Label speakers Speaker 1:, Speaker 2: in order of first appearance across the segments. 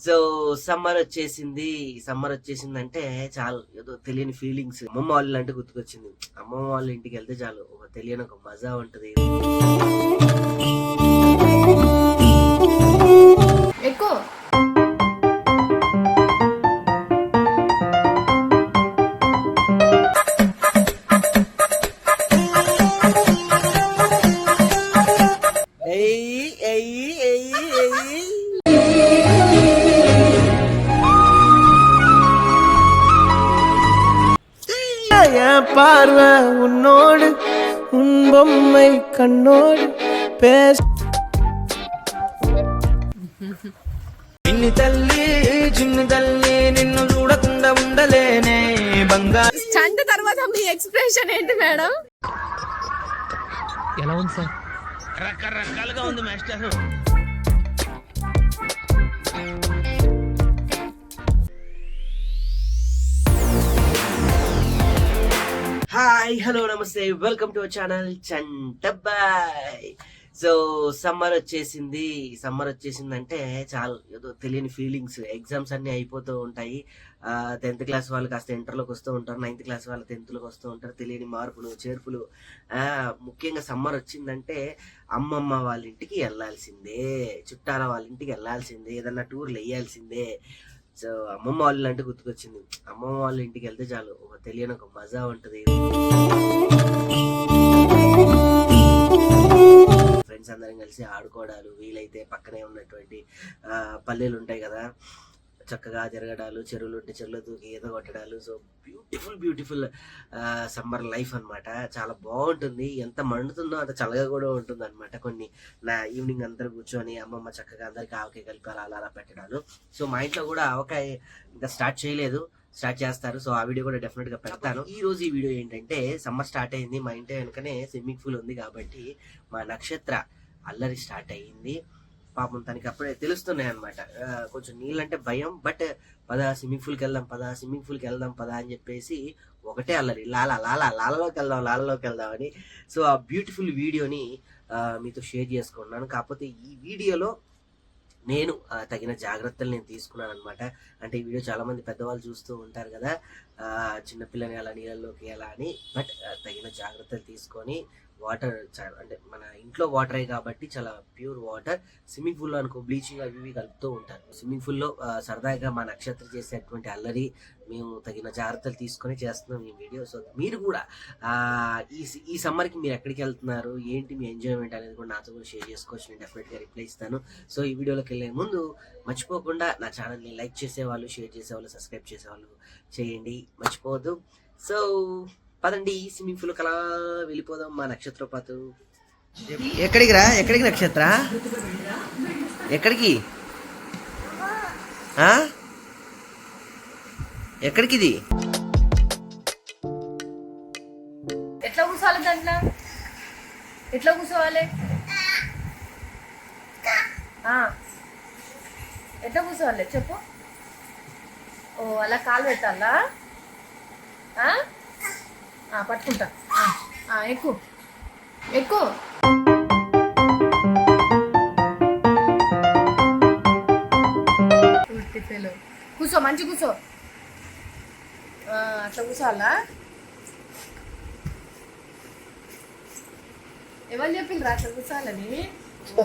Speaker 1: So summer వచ్చేసింది. Summer వచ్చేసింది అంటే చాలు. ఏదో తెలియని ఫీలింగ్స్. అమ్మమ్మ వాళ్ళు అంటే గుర్తుకొచ్చింది. అమ్మమ్మ వాళ్ళ ఇంటికి వెళ్తే చాలు. ఒక తెలియని ఒక మజా ఉంటది.
Speaker 2: பார்வை உன்னோடு உன் பொம்மை கண்ணோடு பேச చిన్ని తల్లి చిన్ని తల్లి నిన్ను చూడకుండా ఉండలేనే బంగారు
Speaker 3: చంట తర్వాత మీ ఎక్స్ప్రెషన్ ఏంటి మేడం
Speaker 2: ఎలా ఉంది సార్
Speaker 1: రకరకాలుగా ఉంది మాస్టర్ హాయ్ హలో నమస్తే. Welcome to channel Chantabbai so summer వచ్చేసింది. సమ్మర్ వచ్చేసిందంటే చాలా. చాలు ఏదో తెలియని ఫీలింగ్స్ ఎగ్జామ్స్ అన్నీ అయిపోతూ ఉంటాయి. టెన్త్ క్లాస్ వాళ్ళు కాస్త ఇంటర్లోకి వస్తూ ఉంటారు. నైన్త్ క్లాస్ వాళ్ళు టెన్త్లోకి వస్తూ ఉంటారు. తెలియని మార్పులు చేర్పులు. ముఖ్యంగా సమ్మర్ వచ్చిందంటే అమ్మమ్మ వాళ్ళ ఇంటికి వెళ్ళాల్సిందే. చుట్టాల వాళ్ళ ఇంటికి వెళ్ళాల్సిందే. ఏదన్నా టూర్లు వేయాల్సిందే. సో అమ్మమ్మ వాళ్ళు అంటే గుర్తుకొచ్చింది. అమ్మమ్మ వాళ్ళ ఇంటికి వెళ్తే చాలు ఒక తెలియని ఒక మజా ఉంటుంది. ఫ్రెండ్స్ అందరం కలిసి ఆడుకోవడాలు వీలైతే పక్కనే ఉన్నటువంటి పల్లెలు ఉంటాయి కదా చక్కగా తిరగడాలు చెరువులు ఉంటే చెరువులు దూకి ఈత కొట్టడాలు. So beautiful beautiful summer life అనమాట చాలా బాగుంటుంది. ఎంత మండుతుందో అంత చల్లగా కూడా ఉంటుంది అనమాట కొన్ని నా ఈవినింగ్ అందరూ కూర్చొని అమ్మమ్మ చక్కగా అందరికి ఆవకాయ కలిపి అలా అలా పెట్టడాలు. సో మా ఇంట్లో కూడా ఆవకాయ ఇంకా స్టార్ట్ చేయలేదు. స్టార్ట్ చేస్తారు. సో ఆ వీడియో కూడా డెఫినెట్గా పెడతాను. ఈ రోజు ఈ వీడియో ఏంటంటే సమ్మర్ స్టార్ట్ అయింది. మా ఇంటి వెనుకనే స్విమ్మింగ్ పూల్ ఉంది కాబట్టి మా నక్షత్ర అల్లరి స్టార్ట్ అయ్యింది. పాపం తనకి అప్పుడే తెలుస్తున్నాయి అనమాట కొంచెం నీళ్ళంటే భయం బట్ పద స్విమ్మింగ్ పూల్కి వెళ్దాం పద స్విమ్మింగ్ పూల్కి వెళ్దాం పద అని చెప్పేసి ఒకటే అల్లరి. లాల లాల లాలలోకి వెళ్దాం లాలలోకి వెళ్దాం అని. సో ఆ బ్యూటిఫుల్ వీడియోని మీతో షేర్ చేసుకున్నాను. కాకపోతే ఈ వీడియోలో నేను తగిన జాగ్రత్తలు నేను తీసుకున్నాను అనమాట అంటే ఈ వీడియో చాలామంది పెద్దవాళ్ళు చూస్తూ ఉంటారు కదా చిన్నపిల్లని అలా నీళ్ళలోకి ఎలా అని. బట్ తగిన జాగ్రత్తలు తీసుకొని వాటర్ అంటే మన ఇంట్లో వాటరే కాబట్టి చాలా ప్యూర్ వాటర్. స్విమ్మింగ్ పూల్లో అనుకో బ్లీచింగ్ అవి ఇవి కలుపుతూ ఉంటారు. స్విమ్మింగ్ పూల్లో సరదాగా మా నక్షత్ర చేసేటువంటి అల్లరి మేము తగిన జాగ్రత్తలు తీసుకొని చేస్తున్నాం ఈ వీడియో. సో మీరు కూడా ఈ ఈ సమ్మర్కి మీరు ఎక్కడికి వెళ్తున్నారు? ఏంటి మీ ఎంజాయ్మెంట్ అనేది కూడా నాతో కూడా షేర్ చేసుకోవచ్చు. నేను డెఫినెట్గా రిప్లై ఇస్తాను. సో ఈ వీడియోలోకి వెళ్ళే ముందు మర్చిపోకుండా నా ఛానల్ని లైక్ చేసేవాళ్ళు షేర్ చేసేవాళ్ళు సబ్స్క్రైబ్ చేసేవాళ్ళు చేయండి. మర్చిపోవద్దు. సో పదండి స్విమ్మింగ్ పూల్ అలా వెళ్ళిపోదాం మా నక్షత్ర పాతు ఎక్కడికి రా? ఎక్కడికి నక్షత్ర? ఎక్కడికి? ఎక్కడికి ఇది
Speaker 3: ఎట్లా కూర్చోవాలి దాంట్లో? ఎట్లా కూర్చోవాలి? ఆ. ఎట్లా కూర్చోవాలి? చెప్పు. ఓ అలా కాలు పెట్టాలా? పట్టుకుంటా. ఆ, ఆ, ఎక్కు. ఎక్కు. ఉట్టి పిల్ల. కూర్చో మంచి కూర్చో అట్లా కూర్చోవాలా ఎవరు చెప్పిండ్రు అట్లా కూర్చోాలని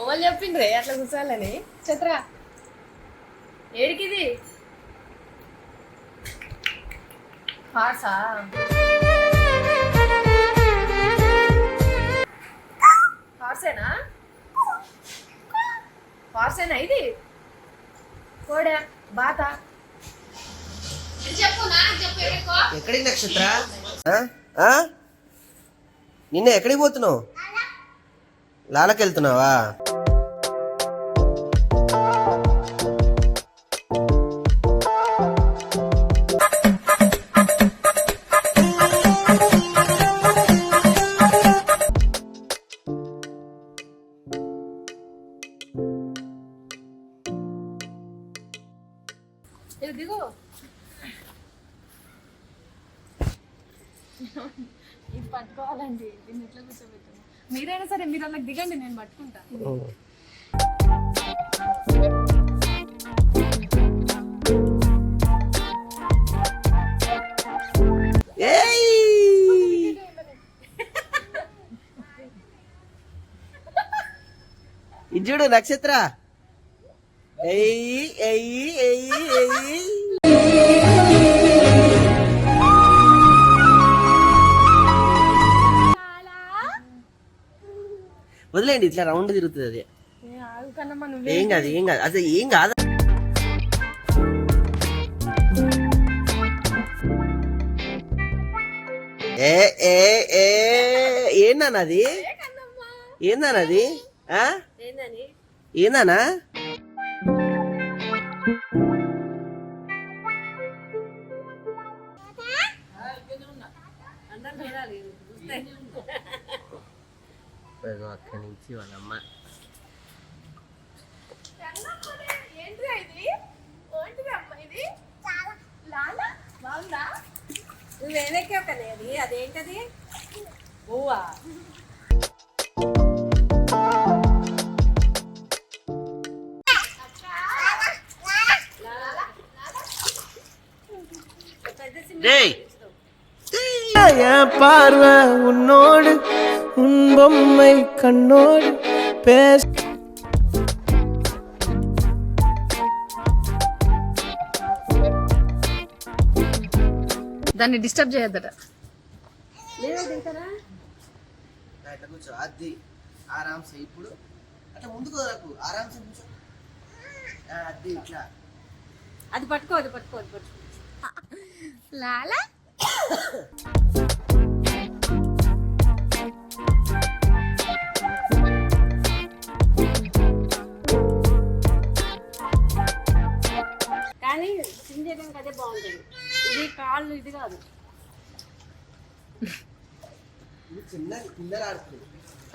Speaker 3: ఎవరు చెప్పిండ్రే అట్లా కూర్చోాలని చత్ర ఏడికిది? హార్సా హార్సేనా హార్సేనా ఇది? కోడా బాత? చెప్పు నాకు చెప్పు ఎక్కడికో
Speaker 1: నక్షత్ర? నిన్న ఎక్కడికి పోతున్నావు? లాలకి వెళ్తున్నావా?
Speaker 3: ఇది దిగు ఇది పట్టుకోవాలండి దీన్ని ఎట్లా కూర్చోబెట్టాను మీరైనా సరే మీరు అలా దిగండి నేను పట్టుకుంటా
Speaker 1: ఏయ్! ఇది చూడు నక్షత్ర ఎయ్యి ఎయ్యి ఎయ్యి ఎయ్యి వదిలేండి ఇట్లా రౌండ్ తిరుగుతుంది అది. ఏం కాదు ఏం కాదు. అసలు ఏం కాదు. ఏ ఏ ఏ ఏందన్నది ఏందన్నది ఆ? నుంచి వాళ్ళమ్మ
Speaker 3: ఏంటిదా ఇది ఏంటిది అమ్మ ఇది లాలా బాగుందా
Speaker 4: నువ్వు వెనక్కి కదా అది అదేంటది పువ్వా
Speaker 1: டேய்
Speaker 2: என் பார்வை உன்னோடு உன் பொம்மை கண்ணோடு பேச
Speaker 3: దాన్ని డిస్టర్బ్ చేయొద్దట
Speaker 1: ఇట్లా కూర్చో అది ఆరామ్సే ఇప్పుడు అట్లా ముందుకు వదలకు ఆరామ్సే కూర్చో ఆ, అది ఇట్లా
Speaker 4: అది పట్టుకో అది పట్టుకో అది పట్టుకో
Speaker 3: లాలా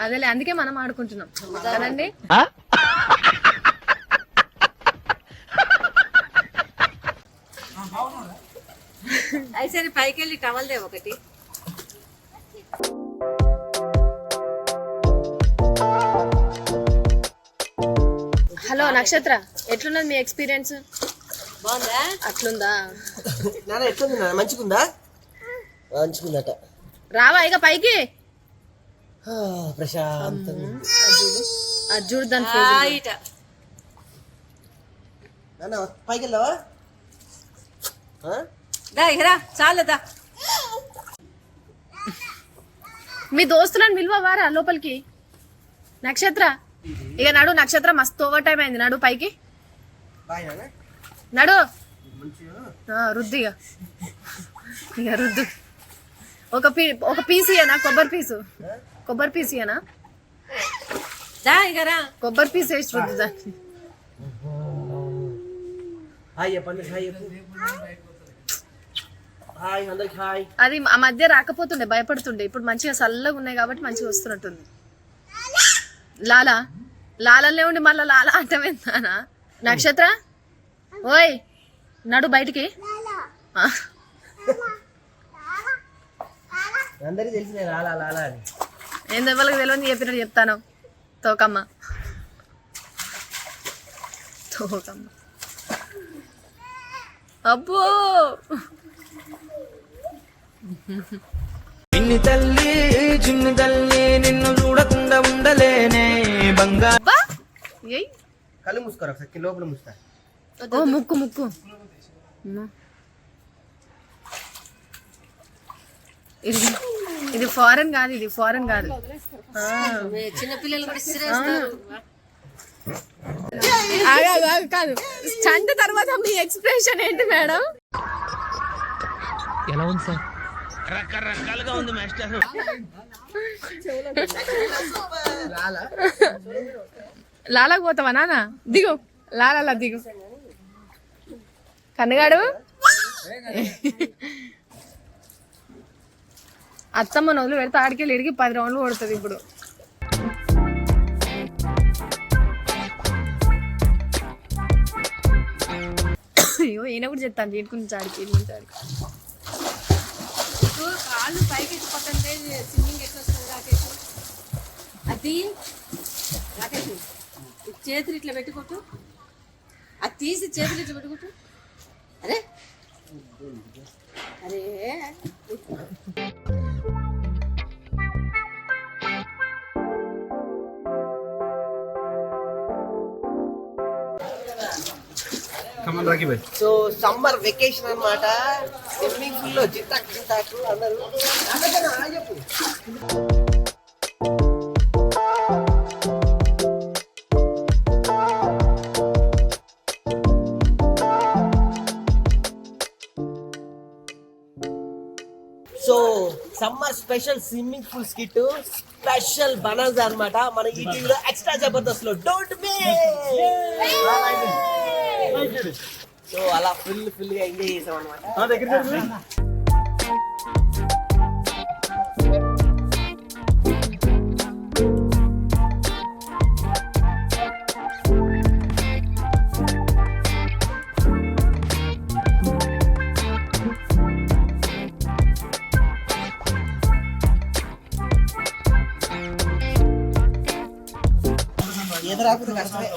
Speaker 3: అదేలే అందుకే మనం ఆడుకుంటున్నాం. కదండి?
Speaker 4: అయితే పైకి వెళ్ళి టవల్దే ఒకటి.
Speaker 3: హలో నక్షత్ర ఎట్లున్నది మీ ఎక్స్పీరియన్స్
Speaker 4: బాగుందా?
Speaker 3: అట్లుందా?
Speaker 1: నాన్న ఎట్లుంది నాన్న? మంచిగుందా? మంచిగుందట
Speaker 3: రావా ఇక పైకి?
Speaker 1: ప్రశాంతంగా.
Speaker 3: అది చూడు దాని
Speaker 1: నాన్న పైకి వెళ్ళావా?
Speaker 4: దా చాలదా
Speaker 3: మీ దోస్తులను పిలువవారా లోపలికి? నక్షత్ర? ఇక నడు నక్షత్ర మస్తు ఓవర్ టైం అయింది. నడు పైకి. నడు. రుద్దు ఇక. ఇక రుద్దు. ఒక పీ ఒక పీస్ ఇయనా కొబ్బరి పీసు? కొబ్బరి పీస్ ఇయనా కొబ్బరి పీస్ వేసి రుద్దు దాన్ని అది ఆ మధ్య రాకపోతుండే భయపడుతుండే. ఇప్పుడు మంచిగా చల్లగా ఉన్నాయి కాబట్టి మంచిగా వస్తున్నట్టుంది. లాలా లాలనే ఉండి మళ్ళీ లాలా అంటమేందానా నక్షత్ర? ఓయ్ నడు బయటికి.
Speaker 1: అందరికి తెలిసిన లాలా లాలా అని.
Speaker 3: ఏందో ఎవరికి తెలియని చెప్పినట్టు చెప్తాను. తోకమ్మ. తోకమ్మ. అబ్బో!
Speaker 2: చిన్ని తల్లి చిన్ని తల్లి నిన్ను చూడకుండా ఉండలేనే బంగారు
Speaker 1: కళ్ళు మూసుకోరా ఒకసారి లోపల మూస్తా
Speaker 3: ఓ ముక్కు ముక్కు. ఇది ఇది ఫారెన్ కాదు ఇది ఫారెన్ కాదు. కాదు. చంట తర్వాత మీ ఎక్స్ప్రెషన్ ఏంటి మేడం? లాలకు పోతావా నాన్న దిగు. లాలా దిగు. కన్నగాడు? అత్తమ్మ నొదులు పెడితే ఆడికెళ్ళి ఇడికి పది రౌండ్లు కొడుతుంది ఇప్పుడు. అయ్యో ఈయన కూడా చెప్తాను దీని నుంచి ఆడికి దీని గురించి ఆడికి.
Speaker 4: కాళ్ళు పైకి ఎత్తుకోతుంటే స్విమ్మింగ్ ఎట్లా వస్తుంది రాకేష్? అది రాకేష్ చేతులు ఇట్లా పెట్టుకోటు అది తీసి చేతులు ఇట్లా పెట్టుకోటు అరే. అరే.
Speaker 1: సో సమ్మర్ వెకేషన్ అన్నమాట. స్విమ్మింగ్ పూల్లో జింతాకు జింతాకు ఆ చెప్పు so summer special swimming pool skit special బనాజ్ అన్నమాట. మన ఈ టీవీలో ఎక్స్ట్రా జబర్దస్త్లో డోంట్ సో అలా ఫుల్ ఫుల్ గా ఎంజాయ్ చేసాం అనమాట
Speaker 5: దగ్గర
Speaker 1: ఎదురాకుతుంది కష్టమే